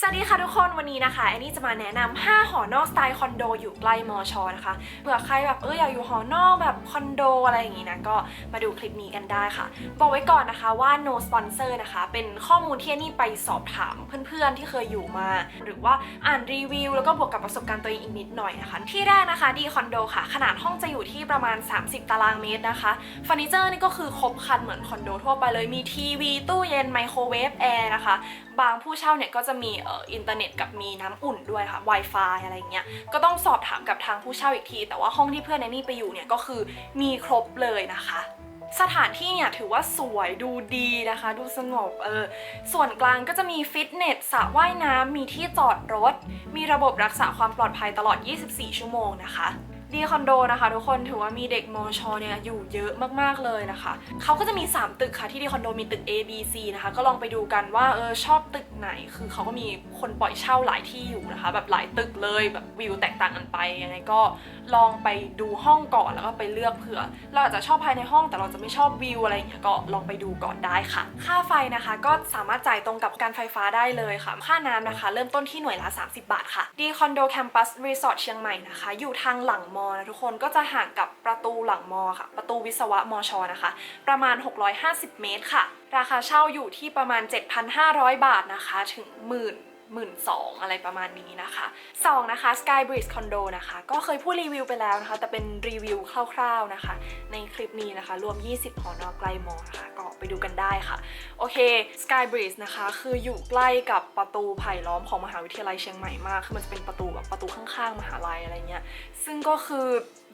สวัสดีค่ะทุกคนวันนี้นะคะแอนนี่จะมาแนะนำ5หอนอกสไตล์คอนโดอยู่ใกล้มอชอนะคะเผื่อใครแบบเอออยากอยู่หอนอกแบบคอนโดอะไรอย่างงี้นะก็มาดูคลิปนี้กันได้ค่ะ บอกไว้ก่อนนะคะว่า no sponsor นะคะ เป็นข้อมูลที่แอนนี่ไปสอบถามเพื่อนๆที่เคยอยู่มา หรือว่าอ่านรีวิว แล้วก็บวกกับประสบการณ์ตัวเองอีกนิดหน่อยนะคะที่แรกนะคะดีคอนโดค่ะ ขนาดห้องจะอยู่ที่ประมาณ 30 ตารางเมตรนะคะเฟอร์นิเจอร์นี่ก็คือครบครันเหมือนคอนโดทั่วไปเลยมีทีวีตู้เย็นไมโครเวฟแอร์นะคะ บางผู้เช่าเนี่ยก็จะมีเอ่ออินเทอร์เน็ตกับมีน้ำอุ่นด้วยค่ะ Wi-Fi อะไรเงี้ยก็ต้องสอบถามกับทางผู้เช่าอีกที แต่ว่าห้องที่เพื่อนแนนนี่ไปอยู่เนี่ยก็คือมีครบเลยนะคะสถานที่เนี่ยถือว่าสวยดูดีนะคะ ดูสงบเออส่วนกลางก็จะมีฟิตเนสสระว่ายน้ำมีที่จอดรถ มีระบบรักษาความปลอดภัยตลอด 24 ชั่วโมงนะคะ ดีคอนโดนะคะทุกคนถือว่ามีเด็กมอชอเนี่ยอยู่เยอะมากๆเลยนะคะเขาก็จะมี 3 ตึกค่ะที่ดีคอนโดมีตึก A B C นะคะก็ลองไปดูกันว่าเออชอบตึกไหนคือเขาก็มีคนปล่อยเช่าหลายที่อยู่นะคะ แบบหลายตึกเลยแบบวิวแตกต่างกันไปยังไงก็ลองไปดูห้องก่อนแล้วก็ไปเลือกเผื่อ เราอาจจะชอบภายในห้องแต่เราจะไม่ชอบวิวอะไรอย่างเงี้ยก็ลองไปดูก่อนได้ค่ะ ค่าไฟนะคะก็สามารถจ่ายตรงกับการไฟฟ้าได้เลยค่ะ ค่าน้ำนะคะ เริ่มต้นที่หน่วยละ 30 บาทค่ะดีคอนโดแคมปัสรีสอร์ทเชียงใหม่นะคะอยู่ทางหลังมอนะทุกคนก็จะห่างกับประตูหลังมอค่ะ ประตูวิศวะมอชอนะคะ ประมาณ 650 เมตรค่ะ ราคาเช่าอยู่ที่ประมาณ 7,500 บาทนะคะ ถึงหมื่นหมื่นสองอะไรประมาณนี้นะคะสองนะคะ Sky Breeze Condo นะคะ ก็เคยพูดรีวิวไปแล้วนะคะ แต่เป็นรีวิวคร่าวๆนะคะ ในคลิปนี้นะคะ รวม 20 หอนอใกล้มอนะคะ ไปดูกันได้ค่ะ โอเค Sky Breeze นะคะ คืออยู่ใกล้กับประตูไผ่ล้อมของมหาวิทยาลัยเชียงใหม่มาก คือมันจะเป็นประตูแบบประตูข้างๆ มหาลัยอะไรเงี้ย ซึ่งก็คือ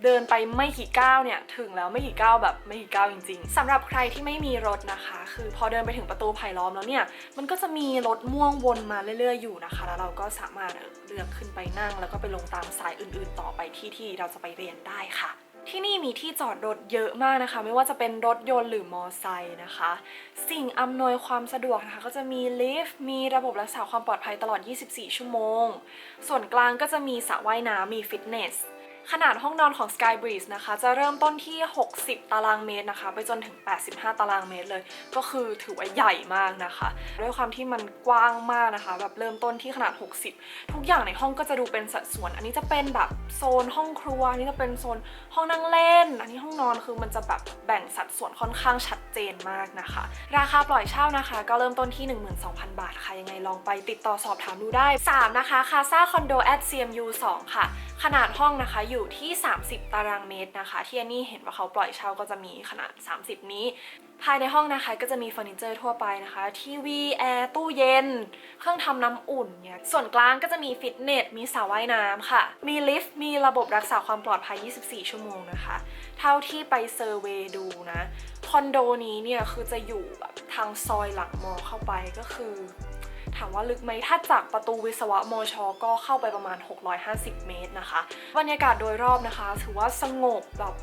เดินไปไม่กี่ก้าวเนี่ย ถึงแล้วไม่กี่ก้าวแบบไม่กี่ก้าวจริง ๆสำหรับใครที่ไม่มีรถนะคะ คือพอเดินไปถึงประตูไผ่ล้อมแล้วเนี่ย มันก็จะมีรถม่วงวนมาเรื่อยๆอยู่นะคะ แล้วเราก็สามารถเลือกขึ้นไปนั่ง แล้วก็ไปลงตามสายอื่นๆ ต่อไปที่ที่เราจะไปเรียนได้ค่ะ ที่นี่มีที่จอดรถเยอะมากนะคะ ไม่ว่าจะเป็นรถยนต์หรือมอไซค์นะคะ สิ่งอำนวยความสะดวกนะคะ ก็จะมีลิฟต์มีระบบรักษาความปลอดภัยตลอด 24 ชั่วโมง ส่วนกลางก็จะมีสระว่ายน้ำมีฟิตเนส ขนาดห้องนอนของ Sky Breeze นะคะ จะเริ่มต้นที่ 60 ตารางเมตรนะคะ ไปจนถึง 85 ตารางเมตรเลย ก็คือถือว่าใหญ่มากนะคะ ด้วยความที่มันกว้างมากนะคะ แบบเริ่มต้นที่ขนาด 60 ทุกอย่างในห้องก็จะดูเป็นสัดส่วน อันนี้จะเป็นแบบโซนห้องครัว อันนี้จะเป็นโซนห้องนั่งเล่น อันนี้ห้องนอนคือมันจะแบบแบ่งสัดส่วนค่อนข้างชัดเจนมากนะคะ ราคาปล่อยเช่านะคะ ก็เริ่มต้นที่ 12,000 บาทค่ะ ยังไงลองไปติดต่อสอบถามดูได้ 3 นะคะคาซาคอนโด at CMU 2 ค่ะ ขนาดห้องนะคะอยู่ที่ 30 ตารางเมตรนะคะ ที่อันนี่เห็นว่าเขาปล่อยเช่าก็จะมีขนาด 30 นี้ ภายในห้องนะคะก็จะมีเฟอร์นิเจอร์ทั่วไปนะคะทีวีแอร์ตู้เย็น เครื่องทำน้ำอุ่นเนี่ยส่วนกลางก็จะมีฟิตเนสมีสระว่ายน้ำค่ะ มีลิฟต์มีระบบรักษาความปลอดภัย 24 ชั่วโมงนะคะ เท่าที่ไปเซอร์เวดูนะคอนโดนี้เนี่ยคือจะอยู่แบบทางซอยหลังมอเข้าไปก็คือ ถามว่าลึกไหมถ้าจากประตูวิศวะมช ก็เข้าไปประมาณ 650 เมตรนะคะ บรรยากาศโดยรอบนะคะ ถือว่าสงบแบบ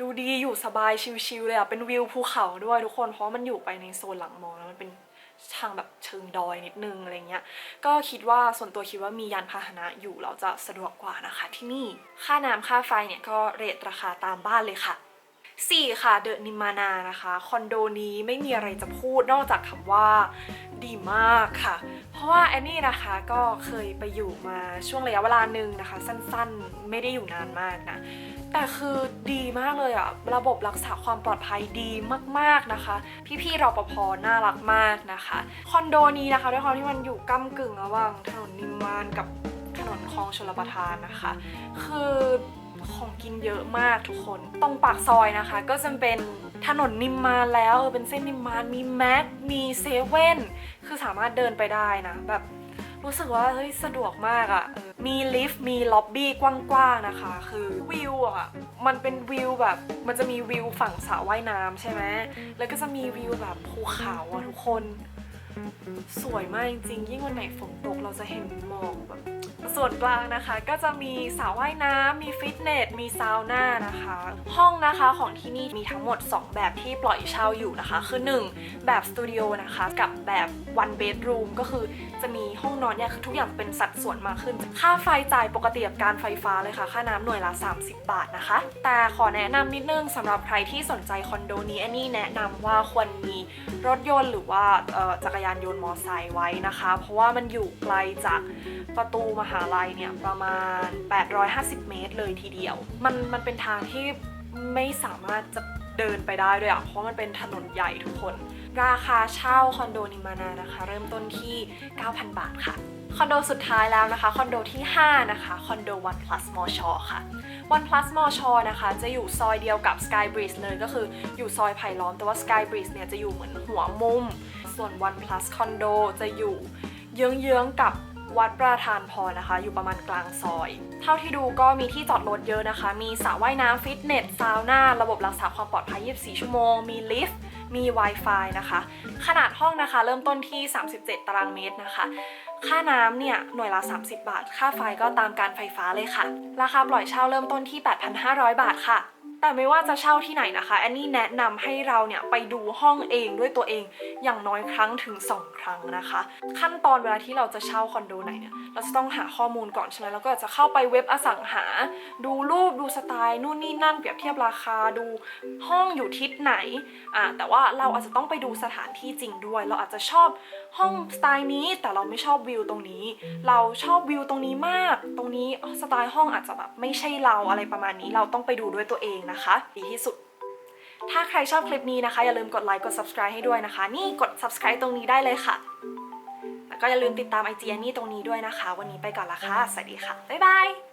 ดูดีอยู่สบายชิลๆเลยอะเป็นวิวภูเขาด้วยทุกคนเพราะมันอยู่ไปในโซนหลังมอแล้วมันเป็นทางแบบเชิงดอยนิดนึงอะไรเงี้ย ก็คิดว่าส่วนตัวคิดว่ามียานพาหนะอยู่เราจะสะดวกกว่านะคะที่นี่ ค่าน้ำค่าไฟเนี่ยก็เรทราคาตามบ้านเลยค่ะ 4 ค่ะเดอะนิมานานะคะคอนโดนี้ไม่มีอะไรจะพูดนอกจากคำว่าดีมากค่ะ เพราะว่าแอนนี่นะคะก็เคยไปอยู่มาช่วงระยะเวลาหนึ่งนะคะ สั้นๆ ไม่ได้อยู่นานมากนะ แต่คือดีมากเลยอะระบบรักษาความปลอดภัยดีมากๆนะคะ พี่ๆรปภน่ารักมากนะคะคอนโดนี้นะคะด้วยความที่มันอยู่ก้ากึ่งระหว่างถนนนิมมานกับถนนคลองชลประทานนะคะ คือ ของกินเยอะมากทุกคน ตรงปากซอยนะคะ ก็จะเป็นถนนนิมมานแล้วเป็นเส้นนิมมานมีแม็กมีเซเว่นคือสามารถเดินไปได้นะ แบบรู้สึกว่าเฮ้ยสะดวกมากอะ่ะมีลิฟต์มีล็อบบี้กว้างๆนะคะ คือวิวอะ่ะมันเป็นวิวแบบมันจะมีวิวฝั่งสระว่ายน้ำใช่ไหมแล้วก็จะมีวิวแบบภูเขาอะ่ะทุกคน สวยมากจริงๆยิ่งวันไหนฝนตกเราจะเห็นหมอกแบบ ส่วนกลางนะคะก็จะมีสระว่ายน้ำมีฟิตเนส มีซาวน่านะคะ ห้องนะคะของที่นี่มีทั้งหมด 2 แบบที่ปล่อยเช่าอยู่นะคะ คือ 1 แบบสตูดิโอนะคะ กับแบบ one bedroom ก็คือจะมีห้องนอนเนี่ยคือทุกอย่างเป็นสัดส่วนมากขึ้น ค่าไฟจ่ายปกติกับการไฟฟ้าเลยค่ะ ค่าน้ำหน่วยละ 30 บาทนะคะ แต่ขอแนะนำนิดนึงสำหรับใครที่สนใจคอนโดนี้อันนี้แนะนำว่าควรมีรถยนต์หรือว่าจักรยานยนต์มอไซค์ไว้นะคะ เพราะว่ามันอยู่ไกลจากประตูมหาลัยเนี่ยประมาณ 850 เมตรเลยทีเดียว มันมันเป็นทางที่ไม่สามารถจะเดินไปได้ด้วยอะเพราะมันเป็นถนนใหญ่ทุกคน ราคาเช่าคอนโดนิมานานะคะ เริ่มต้นที่ 9,000 บาทค่ะ คอนโดสุดท้ายแล้วนะคะ คอนโดที่ 5 นะคะ คอนโด One Plus m o s h o ค่ะ One Plus m o s h o นะคะ จะอยู่ซอยเดียวกับ Sky Breeze เลยก็คืออยู่ซอยไผ่ล้อมแต่ว่า Sky Breeze เนี่ยจะอยู่เหมือนหัวมุม ส่วน One Plus Condo จะอยู่เยื้องๆกับ วัดประธานพรนะคะ อยู่ประมาณกลางซอย เท่าที่ดูก็มีที่จอดรถเยอะนะคะ มีสระว่ายน้ำฟิตเนสซาวน่า ระบบรักษาความปลอดภัย 24 ชั่วโมง มีลิฟต์มี Wi-Fi นะคะ ขนาดห้องนะคะ เริ่มต้นที่ 37 ตารางเมตรนะคะ ค่าน้ำเนี่ย หน่วยละ 30 บาท ค่าไฟก็ตามการไฟฟ้าเลยค่ะ ราคาปล่อยเช่าเริ่มต้นที่ 8,500 บาทค่ะ แต่ไม่ว่าจะเช่าที่ไหนนะคะแอนนี่แนะนำให้เราเนี่ยไปดูห้องเองด้วยตัวเองอย่างน้อยครั้งถึง 2 ครั้งนะคะ ขั้นตอนเวลาที่เราจะเช่าคอนโดไหนเนี่ยเราจะต้องหาข้อมูลก่อนใช่ไหมแล้วก็จะเข้าไปเว็บอสังหา ดูรูปดูสไตล์นู่นนี่นั่นเปรียบเทียบราคาดูห้องอยู่ทิศไหนอ่าแต่ว่าเราอาจจะต้องไปดูสถานที่จริงด้วย เราอาจจะชอบห้องสไตล์นี้แต่เราไม่ชอบวิวตรงนี้ เราชอบวิวตรงนี้มาก ตรงนี้สไตล์ห้องอาจจะแบบไม่ใช่เราอะไรประมาณนี้ เราต้องไปดูด้วยตัวเองนะคะ ดีที่สุด ถ้าใครชอบคลิปนี้นะคะ อย่าลืมกดไลค์กด subscribe ให้ด้วยนะคะ นี่กด subscribe ตรงนี้ได้เลยค่ะ แล้วก็อย่าลืมติดตามไอจีนี่ตรงนี้ด้วยนะคะ วันนี้ไปก่อนละค่ะสวัสดีค่ะบ๊ายบาย